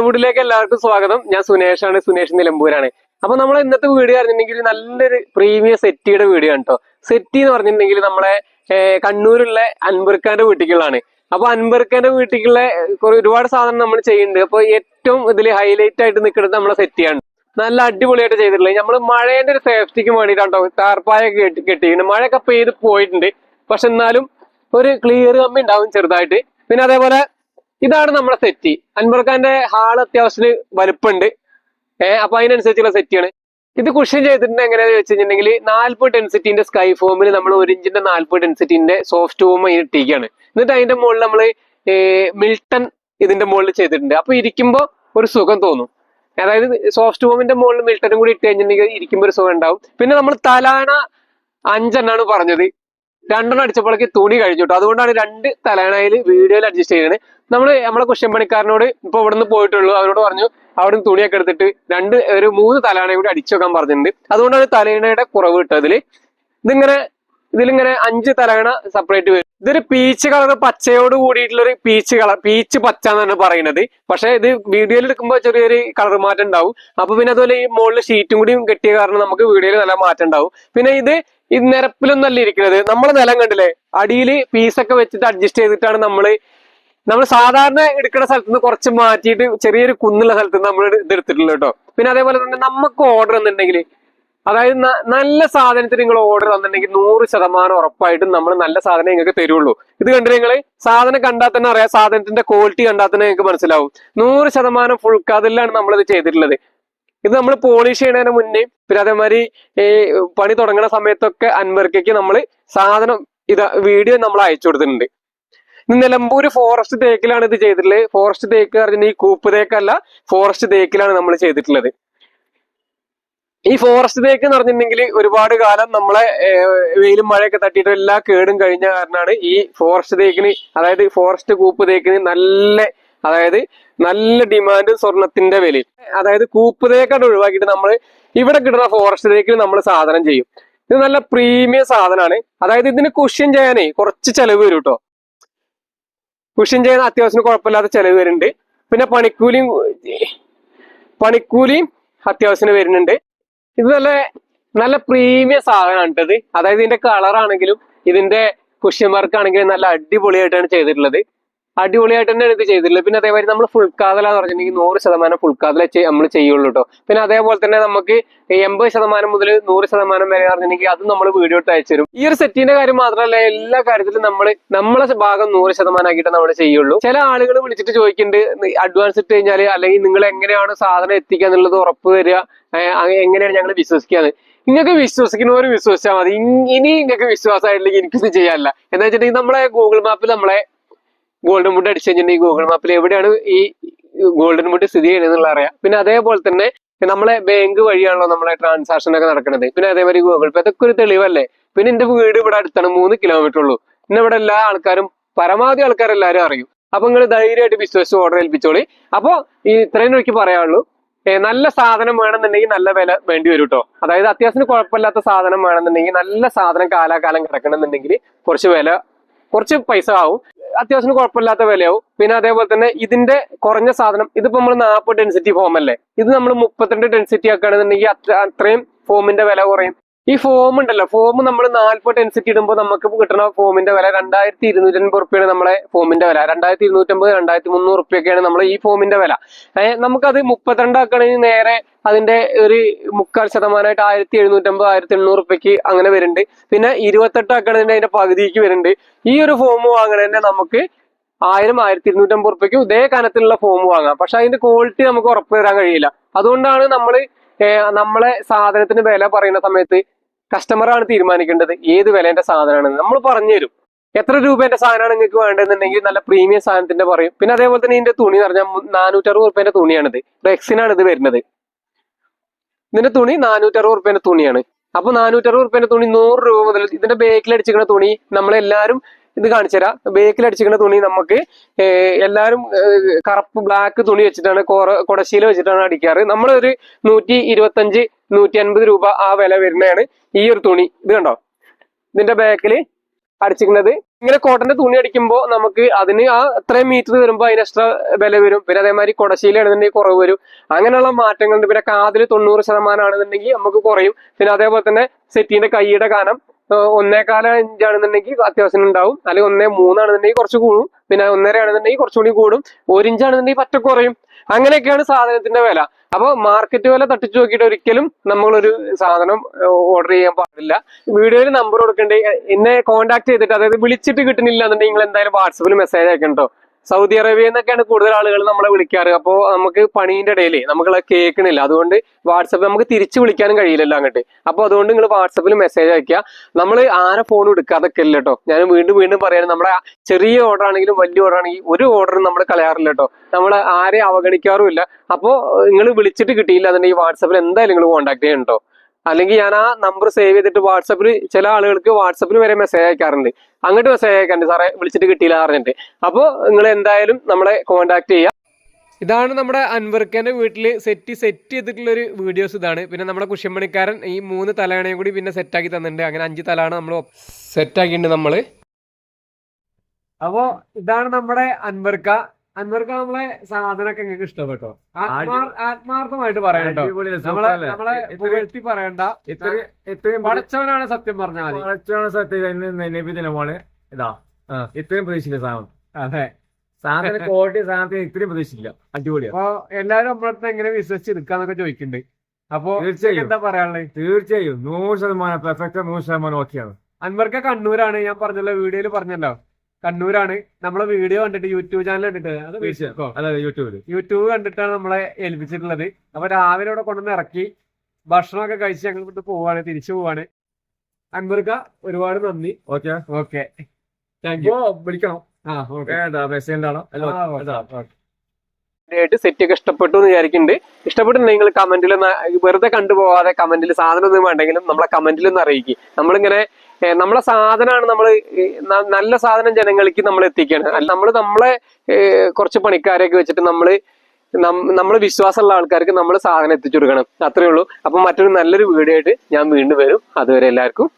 വീട്ടിലേക്ക് എല്ലാവർക്കും സ്വാഗതം. ഞാൻ സുനേഷാണ്. സുനേഷ് നിലമ്പൂരാണ്. അപ്പൊ നമ്മൾ ഇന്നത്തെ വീഡിയോ അറിഞ്ഞിട്ടുണ്ടെങ്കിൽ നല്ലൊരു പ്രീമിയം സെറ്റിയുടെ വീഡിയോ ആണ് കേട്ടോ സെറ്റി എന്ന് പറഞ്ഞിട്ടുണ്ടെങ്കിൽ നമ്മളെ കണ്ണൂരുള്ള അൻബർഖാന്റെ വീട്ടിലേക്കുള്ളതാണ്. അപ്പൊ അൻബർഖാന്റെ വീട്ടിലേക്കുള്ള കുറെ ഒരുപാട് സാധനം നമ്മൾ ചെയ്യുന്നുണ്ട്. അപ്പൊ ഏറ്റവും ഇതിൽ ഹൈലൈറ്റ് ആയിട്ട് നിൽക്കുന്നത് നമ്മളെ സെറ്റിയാണ് നല്ല അടിപൊളിയായിട്ട് ചെയ്തിട്ടുള്ളത്. നമ്മൾ മഴേന്റെ ഒരു സേഫ്റ്റിക്ക് വേണ്ടിയിട്ടാണ് താർപ്പായ കെട്ടി കെട്ടിയിട്ടുണ്ട്. മഴയൊക്കെ പെയ്ത് പോയിട്ടുണ്ട്. പക്ഷെ എന്നാലും ഒരു ക്ലിയർ കമ്മി ഉണ്ടാവും ചെറുതായിട്ട്. പിന്നെ അതേപോലെ ഇതാണ് നമ്മുടെ സെറ്റ്. അൻബർഖാന്റെ ഹാൾ അത്യാവശ്യത്തിന് വലുപ്പുണ്ട്. ഏഹ് അപ്പൊ അതിനനുസരിച്ചുള്ള സെറ്റിയാണ് ഇത് കുഷൻ ചെയ്തിട്ടുണ്ട് എങ്ങനെയാന്ന് കഴിഞ്ഞിട്ടുണ്ടെങ്കിൽ നാല്പത് ഡെൻസിറ്റിന്റെ സ്കൈ ഫോമിൽ നമ്മൾ ഒരു ഇഞ്ചിന്റെ നാല്പത് ഡെൻസിറ്റിന്റെ സോഫ്റ്റ് ഫോം അതിന് ഇട്ടിരിക്കുകയാണ്. എന്നിട്ട് അതിന്റെ മുകളിൽ നമ്മൾ മിൽട്ടൺ ഇതിന്റെ മുകളിൽ ചെയ്തിട്ടുണ്ട്. അപ്പൊ ഇരിക്കുമ്പോൾ ഒരു സുഖം തോന്നും. അതായത് സോഫ്റ്റ് ഫോമിന്റെ മുകളിൽ മിൽട്ടനും കൂടി ഇട്ട് കഴിഞ്ഞിട്ടുണ്ടെങ്കിൽ ഇരിക്കുമ്പോൾ ഒരു സുഖം ഉണ്ടാവും. പിന്നെ നമ്മൾ തലാണ അഞ്ചെണ്ണാണ് പറഞ്ഞത്. രണ്ടെണ്ണം അടിച്ചപ്പോഴേക്ക് തുണി കഴിഞ്ഞു കേട്ടോ അതുകൊണ്ടാണ് രണ്ട് തലയണയിൽ വീഡിയോയിൽ അഡ്ജസ്റ്റ് ചെയ്യുന്നത് നമ്മൾ നമ്മളെ കുഷ്യൻ പണിക്കാരനോട് ഇപ്പൊ ഇവിടെ നിന്ന് പോയിട്ടുള്ളൂ. അവരോട് പറഞ്ഞു അവിടെ നിന്ന് തുണിയൊക്കെ എടുത്തിട്ട് രണ്ട് ഒരു മൂന്ന് തലയണ കൂടി അടിച്ചു വെക്കാൻ പറഞ്ഞിട്ടുണ്ട്. അതുകൊണ്ടാണ് തലയണയുടെ കുറവ് കിട്ടതിൽ ഇതിങ്ങനെ ഇതിലിങ്ങനെ അഞ്ച് തലേണ സെപ്പറേറ്റ് വരും. ഇതൊരു പീച്ച് കളർ പച്ചയോട് കൂടിയിട്ടുള്ള ഒരു പീച്ച് കളർ പീച്ച് പച്ച എന്നാണ് പറയുന്നത്. പക്ഷെ ഇത് വീഡിയോയിൽ എടുക്കുമ്പോൾ ചെറിയൊരു കളർ മാറ്റം ഉണ്ടാവും. അപ്പൊ പിന്നെ അതുപോലെ ഈ മുകളിൽ ഷീറ്റും കൂടി കെട്ടിയ കാരണം നമുക്ക് വീഡിയോയിൽ നല്ല മാറ്റം ഉണ്ടാവും. പിന്നെ ഇത് ഈ നിരപ്പിലൊന്നും അല്ല ഇരിക്കുന്നത്. നമ്മളെ നിലം കണ്ടില്ലേ? അടിയിൽ പീസൊക്കെ വെച്ചിട്ട് അഡ്ജസ്റ്റ് ചെയ്തിട്ടാണ് നമ്മൾ നമ്മൾ സാധാരണ എടുക്കുന്ന സ്ഥലത്ത് നിന്ന് കുറച്ച് മാറ്റിയിട്ട് ചെറിയൊരു കുന്നുള്ള സ്ഥലത്ത് നമ്മൾ ഇത് എടുത്തിട്ടുള്ളൂ കേട്ടോ. പിന്നെ അതേപോലെ തന്നെ നമുക്ക് ഓർഡർ എന്നുണ്ടെങ്കിൽ അതായത് നല്ല സാധനത്തിന് നിങ്ങൾ ഓർഡർ തന്നിട്ടുണ്ടെങ്കിൽ നൂറ് ശതമാനം ഉറപ്പായിട്ടും നമ്മൾ നല്ല സാധനം നിങ്ങൾക്ക് തരുള്ളൂ. ഇത് കണ്ടിട്ട് നിങ്ങൾ സാധനം കണ്ടാൽ തന്നെ അറിയാം. സാധനത്തിന്റെ ക്വാളിറ്റി കണ്ടാൽ തന്നെ നിങ്ങൾക്ക് മനസ്സിലാവും. നൂറ് ശതമാനം ഫുൾ കാതിലാണ് നമ്മളിത് ചെയ്തിട്ടുള്ളത്. ഇത് നമ്മൾ പോളിഷ് ചെയ്യുന്നതിന് മുന്നേ പിന്നെ അതേമാതിരി ഈ പണി തുടങ്ങുന്ന സമയത്തൊക്കെ അൻവർക്കയ്ക്ക് നമ്മൾ സാധനം ഇത് വീഡിയോ നമ്മൾ അയച്ചു കൊടുത്തിട്ടുണ്ട്. ഇത് നിലമ്പൂര് ഫോറസ്റ്റ് തേക്കിലാണ് ഇത് ചെയ്തിട്ടുള്ളത്. ഫോറസ്റ്റ് തേക്ക് പറഞ്ഞാൽ ഈ കൂപ്പ് തേക്കല്ല ഫോറസ്റ്റ് തേക്കിലാണ് നമ്മൾ ചെയ്തിട്ടുള്ളത്. ഈ ഫോറസ്റ്റ് തേക്ക് എന്ന് പറഞ്ഞിട്ടുണ്ടെങ്കിൽ ഒരുപാട് കാലം നമ്മളെ വെയിലും മഴയൊക്കെ തട്ടിയിട്ട് എല്ലാ കേടും കഴിഞ്ഞ കാരണമാണ് ഈ ഫോറസ്റ്റ് തേക്കിന് അതായത് ഫോറസ്റ്റ് കൂപ്പ് തേക്കിന് നല്ല അതായത് നല്ല ഡിമാൻഡ് സ്വർണത്തിന്റെ വിലയിൽ. അതായത് കൂപ്പ് തേക്കായിട്ട് ഒഴിവാക്കിയിട്ട് നമ്മൾ ഇവിടെ കിട്ടുന്ന ഫോറസ്റ്റ് തേക്കിന് നമ്മൾ സാധനം ചെയ്യും. ഇത് നല്ല പ്രീമിയം സാധനമാണ് അതായത് ഇതിന് കുഷ്യൻ ചെയ്യാനേ കുറച്ച് ചെലവ് വരും കേട്ടോ കുഷ്യൻ ചെയ്യാൻ അത്യാവശ്യം കുഴപ്പമില്ലാത്ത ചെലവ് വരുന്നുണ്ട്. പിന്നെ പണിക്കൂലിയും പണിക്കൂലിയും അത്യാവശ്യം വരുന്നുണ്ട്. ഇത് നല്ല നല്ല പ്രീമിയം സാധനമാണ് കേട്ടത് അതായത് ഇതിന്റെ കളറാണെങ്കിലും ഇതിന്റെ കുഷ്യൻ വർക്ക് ആണെങ്കിലും നല്ല അടിപൊളിയായിട്ടാണ് ചെയ്തിട്ടുള്ളത്. അടിപൊളിയായിട്ട് തന്നെ എടുത്ത് ചെയ്തിട്ടുള്ളത് പിന്നെ അതേമാതിരി നമ്മൾ ഫുൾ കാതലാന്ന് പറഞ്ഞിട്ടുണ്ടെങ്കിൽ നൂറ് ശതമാനം ഫുൾ കാതല നമ്മൾ ചെയ്യുള്ളൂ കേട്ടോ പിന്നെ അതേപോലെ തന്നെ നമുക്ക് എൺപത് ശതമാനം മുതൽ നൂറ് ശതമാനം വരെ പറഞ്ഞിട്ടുണ്ടെങ്കിൽ അത് നമ്മൾ വീഡിയോ ഇട്ട് അയച്ചു തരും. ഈ ഒരു സെറ്റിന്റെ കാര്യം മാത്രമല്ല എല്ലാ കാര്യത്തിലും നമ്മൾ നമ്മളെ ഭാഗം നൂറ് ശതമാനം ആക്കിയിട്ട് നമ്മൾ ചെയ്യുള്ളൂ. ചില ആളുകൾ വിളിച്ചിട്ട് ചോദിക്കുന്നുണ്ട് അഡ്വാൻസ് ഇട്ട് കഴിഞ്ഞാൽ അല്ലെങ്കിൽ നിങ്ങൾ എങ്ങനെയാണ് സാധനം എത്തിക്കുക എന്നുള്ളത് ഉറപ്പ് തരിക എങ്ങനെയാണ് ഞങ്ങൾ വിശ്വസിക്കാന്ന്. നിങ്ങൾക്ക് വിശ്വസിക്കുന്നവർ വിശ്വസിച്ചാൽ മതി. ഇനി നിങ്ങൾക്ക് വിശ്വാസമായിട്ടില്ലെങ്കിൽ എനിക്കൊന്നും ചെയ്യാനില്ല. എന്താ വെച്ചിട്ടുണ്ടെങ്കിൽ നമ്മളെ ഗൂഗിൾ മാപ്പിൽ നമ്മളെ ഗോൾഡൻ വുഡ് അടിച്ചു കഴിഞ്ഞിട്ടുണ്ടെങ്കിൽ ഗൂഗിൾ മാപ്പിൽ എവിടെയാണ് ഈ ഗോൾഡൻ വുഡ് സ്ഥിതി ചെയ്യുന്നത് അറിയാം. പിന്നെ അതേപോലെ തന്നെ നമ്മളെ ബാങ്ക് വഴിയാണല്ലോ നമ്മളെ ട്രാൻസാക്ഷൻ ഒക്കെ നടക്കുന്നത്. പിന്നെ അതേമാതിരി ഗൂഗിൾ പേ അതൊക്കെ ഒരു തെളിവല്ലേ? പിന്നെ എന്റെ വീട് ഇവിടെ അടുത്താണ് മൂന്ന് കിലോമീറ്റർ ഉള്ളൂ. പിന്നെ ഇവിടെ എല്ലാ ആൾക്കാരും പരമാവധി ആൾക്കാരെല്ലാരും അറിയും. അപ്പൊ നിങ്ങൾ ധൈര്യമായിട്ട് ബിസിനസ് ഓർഡർ ഏൽപ്പിച്ചോളി. അപ്പൊ ഈ ഇത്രയും എനിക്ക് പറയാനുള്ളൂ. നല്ല സാധനം വേണമെന്നുണ്ടെങ്കിൽ നല്ല വില വേണ്ടി വരും കേട്ടോ അതായത് അത്യാവശ്യം കുഴപ്പമില്ലാത്ത സാധനം വേണമെന്നുണ്ടെങ്കിൽ നല്ല സാധനം കാലാകാലം കിടക്കണമെന്നുണ്ടെങ്കിൽ കുറച്ച് വില കുറച്ച് പൈസ ആവും. അത്യാവശ്യം കുഴപ്പമില്ലാത്ത വിലയാവും. പിന്നെ അതേപോലെ തന്നെ ഇതിന്റെ കുറഞ്ഞ സാധനം ഇതിപ്പോ നമ്മൾ നാൽപ്പത് ഡെൻസിറ്റി ഫോം അല്ലേ? ഇത് നമ്മൾ മുപ്പത്തിരണ്ട് ഡെൻസിറ്റി ആക്കുകയാണെന്നുണ്ടെങ്കിൽ അത്ര അത്രയും ഫോമിന്റെ വില കുറയും. ഈ ഫോം ഉണ്ടല്ലോ. ഫോം നമ്മൾ നാൽപ്പത് ടെൻസിറ്റി ഇടുമ്പോൾ നമുക്ക് കിട്ടുന്ന ഫോമിന്റെ വില രണ്ടായിരത്തി ഇരുന്നൂറ്റി അൻപത് റുപ്യാണ് നമ്മളെ ഫോമിന്റെ വില. രണ്ടായിരത്തി ഇരുന്നൂറ്റമ്പത് രണ്ടായിരത്തി മുന്നൂറ് റുപ്യൊക്കെയാണ് നമ്മൾ ഈ ഫോമിന്റെ വില. നമുക്കത് മുപ്പത്തിരണ്ടാക്കണമെങ്കിൽ നേരെ അതിന്റെ ഒരു മുക്കാൽ ശതമാനമായിട്ട് ആയിരത്തി എഴുന്നൂറ്റമ്പത് ആയിരത്തി എണ്ണൂറ് റുപ്യക്ക് അങ്ങനെ വരുന്നുണ്ട്. പിന്നെ ഇരുപത്തെട്ട് ആക്കണതിന്റെ അതിന്റെ പകുതിക്ക് വരുന്നുണ്ട്. ഈ ഒരു ഫോം വാങ്ങണതിന്റെ നമുക്ക് ആയിരം ആയിരത്തി ഇരുന്നൂറ്റമ്പത് റുപ്യക്ക് ഇതേ കനത്തിലുള്ള ഫോം വാങ്ങാം. പക്ഷെ അതിന്റെ ക്വാളിറ്റി നമുക്ക് ഉറപ്പ് തരാൻ കഴിയില്ല. അതുകൊണ്ടാണ് നമ്മൾ നമ്മളെ സാധനത്തിന് വില പറയുന്ന സമയത്ത് കസ്റ്റമറാണ് തീരുമാനിക്കേണ്ടത് ഏത് വിലേന്റെ സാധനമാണ് നമ്മൾ പറഞ്ഞു തരും എത്ര രൂപേന്റെ സാധനമാണ് നിങ്ങൾക്ക് വേണ്ടതെന്നുണ്ടെങ്കിൽ നല്ല പ്രീമിയം സാധനത്തിന്റെ പറയും. പിന്നെ അതേപോലെ തന്നെ ഇതിന്റെ തുണി എന്ന് പറഞ്ഞാൽ നാനൂറ്ററുപത് റുപ്യന്റെ തുണിയാണിത്. റെക്സിനാണ് ഇത് വരുന്നത്. ഇതിന്റെ തുണി നാനൂറ്ററുപത് റുപ്യന്റെ തുണിയാണ്. അപ്പൊ നാനൂറ്ററുപത് റുപ്യന്റെ തുണി നൂറ് രൂപ മുതൽ ഇതിന്റെ ബേക്കിൽ അടിച്ചിരിക്കുന്ന തുണി നമ്മളെല്ലാരും ഇത് കാണിച്ചു തരാം. ബേക്കിൽ അടിച്ചിരിക്കുന്ന തുണി നമുക്ക് എല്ലാവരും കറുപ്പ് ബ്ലാക്ക് തുണി വെച്ചിട്ടാണ് കോറ കൊടശീല വെച്ചിട്ടാണ് അടിക്കാറ്. നമ്മളൊരു നൂറ്റി ഇരുപത്തഞ്ച് നൂറ്റി അൻപത് രൂപ ആ വില വരുന്നതാണ് ഈ ഒരു തുണി. ഇത് കണ്ടോ? ഇതിന്റെ ബാക്കിൽ അടിച്ചിരിക്കുന്നത്. ഇങ്ങനെ കോട്ടന്റെ തുണി അടിക്കുമ്പോൾ നമുക്ക് അതിന് ആ അത്രയും മീറ്റർ വരുമ്പോൾ അതിന് എക്സ്ട്രാ വില വരും. പിന്നെ അതേമാതിരി കൊടശ്ശീലാണെന്നുണ്ടെങ്കിൽ കുറവ് വരും. അങ്ങനെയുള്ള മാറ്റങ്ങളുണ്ട്. പിന്നെ കാതിൽ തൊണ്ണൂറ് ശതമാനം ആണെന്നുണ്ടെങ്കിൽ നമുക്ക് കുറയും. പിന്നെ അതേപോലെ തന്നെ സെറ്റിന്റെ കൈയുടെ കാനം ഒന്നേകാല ഇഞ്ചാണെന്നുണ്ടെങ്കിൽ അത്യാവശ്യം ഉണ്ടാവും. അല്ലെങ്കിൽ ഒന്നേ മൂന്നാണെന്നുണ്ടെങ്കിൽ കുറച്ച് കൂടും. പിന്നെ ഒന്നര ആണെന്നുണ്ടെങ്കിൽ കുറച്ചുകൂടി കൂടും. ഒരു ഇഞ്ചാണെന്നുണ്ടെങ്കിൽ പറ്റ കുറയും. അങ്ങനെയൊക്കെയാണ് സാധനത്തിന്റെ വില. അപ്പൊ മാർക്കറ്റ് വില തട്ടിച്ചു നോക്കിയിട്ട് ഒരിക്കലും നമ്മളൊരു സാധനം ഓർഡർ ചെയ്യാൻ പാടില്ല. വീഡിയോയിൽ നമ്പർ കൊടുക്കണ്ടേ? എന്നെ കോൺടാക്ട് ചെയ്തിട്ട് അതായത് വിളിച്ചിട്ട് കിട്ടുന്നില്ല എന്നുണ്ടെങ്കിൽ നിങ്ങൾ എന്തായാലും വാട്സപ്പിൽ മെസ്സേജ് അയക്കണം കേട്ടോ സൗദി അറേബ്യയിൽ നിന്നൊക്കെയാണ് കൂടുതൽ ആളുകൾ നമ്മളെ വിളിക്കാറ്. അപ്പോൾ നമുക്ക് പണീന്റെ ഇടയിൽ നമുക്ക് കേൾക്കണില്ല. അതുകൊണ്ട് വാട്സപ്പ് നമുക്ക് തിരിച്ചു വിളിക്കാനും കഴിയില്ലല്ലോ അങ്ങോട്ട്. അപ്പോൾ അതുകൊണ്ട് നിങ്ങൾ വാട്സപ്പിൽ മെസ്സേജ് അയക്കുക നമ്മൾ ആരെ ഫോൺ എടുക്കാതൊക്കെ ഇല്ല കേട്ടോ ഞാൻ വീണ്ടും വീണ്ടും പറയാണ് നമ്മുടെ ചെറിയ ഓർഡർ ആണെങ്കിലും വലിയ ഓർഡർ ആണെങ്കിലും ഒരു ഓർഡറും നമ്മൾ കളയാറില്ല കേട്ടോ നമ്മൾ ആരെയും അവഗണിക്കാറുമില്ല. അപ്പോൾ നിങ്ങൾ വിളിച്ചിട്ട് കിട്ടിയില്ല എന്നുണ്ടെങ്കിൽ വാട്സപ്പിൽ എന്തായാലും നിങ്ങൾ കോൺടാക്ട് ചെയ്യണം കേട്ടോ അല്ലെങ്കിൽ ഞാൻ ആ നമ്പർ സേവ് ചെയ്തിട്ട് വാട്സപ്പിൽ ചില ആളുകൾക്ക് വാട്സപ്പിൽ വരെ മെസ്സേജ് അയക്കാറുണ്ട്. അങ്ങോട്ട് മെസ്സേജ് അയക്കാറുണ്ട്. സാറേ വിളിച്ചിട്ട് കിട്ടിയില്ല പറഞ്ഞിട്ട്. അപ്പോൾ നിങ്ങൾ എന്തായാലും നമ്മളെ കോൺടാക്ട് ചെയ്യുക. ഇതാണ് നമ്മുടെ അൻവർക്കന്റെ വീട്ടിൽ സെറ്റ് സെറ്റ് ചെയ്തിട്ടുള്ള ഒരു വീഡിയോസ് ഇതാണ്. പിന്നെ നമ്മുടെ കുഷ്യമ്പണിക്കാരൻ ഈ മൂന്ന് തലയണയും കൂടി പിന്നെ സെറ്റാക്കി തന്നിട്ടുണ്ട്. അങ്ങനെ അഞ്ച് തലയാണ് നമ്മൾ സെറ്റാക്കിയിട്ടുണ്ട് നമ്മൾ അപ്പോൾ ഇതാണ് നമ്മുടെ അൻവർക്ക. അൻവർക്ക നമ്മളെ സാധനമൊക്കെ നിങ്ങൾക്ക് ഇഷ്ടപ്പെട്ടോ? ആത്മാർ- ആത്മാർത്ഥമായിട്ട് പറയണ്ടോ നമ്മളെ പുകഴ്ത്തി പറയണ്ട. ഇത്രയും പഠിച്ചവനാണ് സത്യം പറഞ്ഞാൽ പഠിച്ചവനാണ് സത്യം. നബിദിനമാണ് ഇതാ ആ. ഇത്രയും പ്രതീക്ഷിച്ചില്ല സാധനം. അതെ. സാധനം ക്വാളിറ്റി സാധനത്തിന് ഇത്രയും പ്രതീക്ഷിച്ചില്ല. അടിപൊളിയാ. അപ്പൊ എല്ലാരും നമ്മളടുത്ത് എങ്ങനെ വിശ്വസിച്ച് എടുക്കാന്നൊക്കെ ചോദിക്കുന്നുണ്ട് അപ്പൊ തീർച്ചയായും. എന്താ പറയാനുള്ളത് തീർച്ചയായും. നൂറ് ശതമാനം പെർഫെക്റ്റ് നൂറ് ശതമാനം ഓക്കെയാണ് അൻവർക്ക കണ്ണൂരാണ്. ഞാൻ പറഞ്ഞല്ലോ വീഡിയോയിൽ പറഞ്ഞല്ലോ. കണ്ണൂരാണ്. നമ്മളെ വീഡിയോ കണ്ടിട്ട് യൂട്യൂബ് ചാനൽ കണ്ടിട്ട് അത് യൂട്യൂബിൽ. യൂട്യൂബ് കണ്ടിട്ടാണ് നമ്മളെ ഏൽപ്പിച്ചിട്ടുള്ളത്. അപ്പൊ രാവിലെ ഇവിടെ കൊണ്ടുവന്ന് ഇറക്കി ഭക്ഷണമൊക്കെ കഴിച്ച് ഞങ്ങൾ ഇവിടുത്തെ പോവാണ് തിരിച്ചു പോവാണ്. അൻവർക്ക ഒരുപാട് നന്ദി. ഓക്കെ. ഓക്കെ. താങ്ക് യു വിളിക്കണം. ആ ഓക്കെ. മെസ്സേജ് ആണോ ആയിട്ട് സെറ്റ് ഒക്കെ ഇഷ്ടപ്പെട്ടു എന്ന് വിചാരിക്കുന്നുണ്ട്. ഇഷ്ടപ്പെട്ടിട്ടുണ്ടെങ്കിൽ കമന്റിൽ വെറുതെ കണ്ടുപോകാതെ കമന്റിൽ സാധനം ഒന്നും വേണ്ടെങ്കിലും നമ്മളെ കമന്റിൽ ഒന്ന് അറിയിക്കും. നമ്മളിങ്ങനെ നമ്മളെ സാധനമാണ് നമ്മൾ നല്ല സാധനം ജനങ്ങൾക്ക് നമ്മൾ എത്തിക്കുകയാണ് അല്ല നമ്മൾ നമ്മളെ കുറച്ച് പണിക്കാരെയൊക്കെ വെച്ചിട്ട് നമ്മൾ നമ്മൾ വിശ്വാസമുള്ള ആൾക്കാർക്ക് നമ്മൾ സാധനം എത്തിച്ചു കൊടുക്കണം. അത്രയേ ഉള്ളൂ. അപ്പൊ മറ്റൊരു നല്ലൊരു വീഡിയോ ആയിട്ട് ഞാൻ വീണ്ടും വരും. അതുവരെ എല്ലാവർക്കും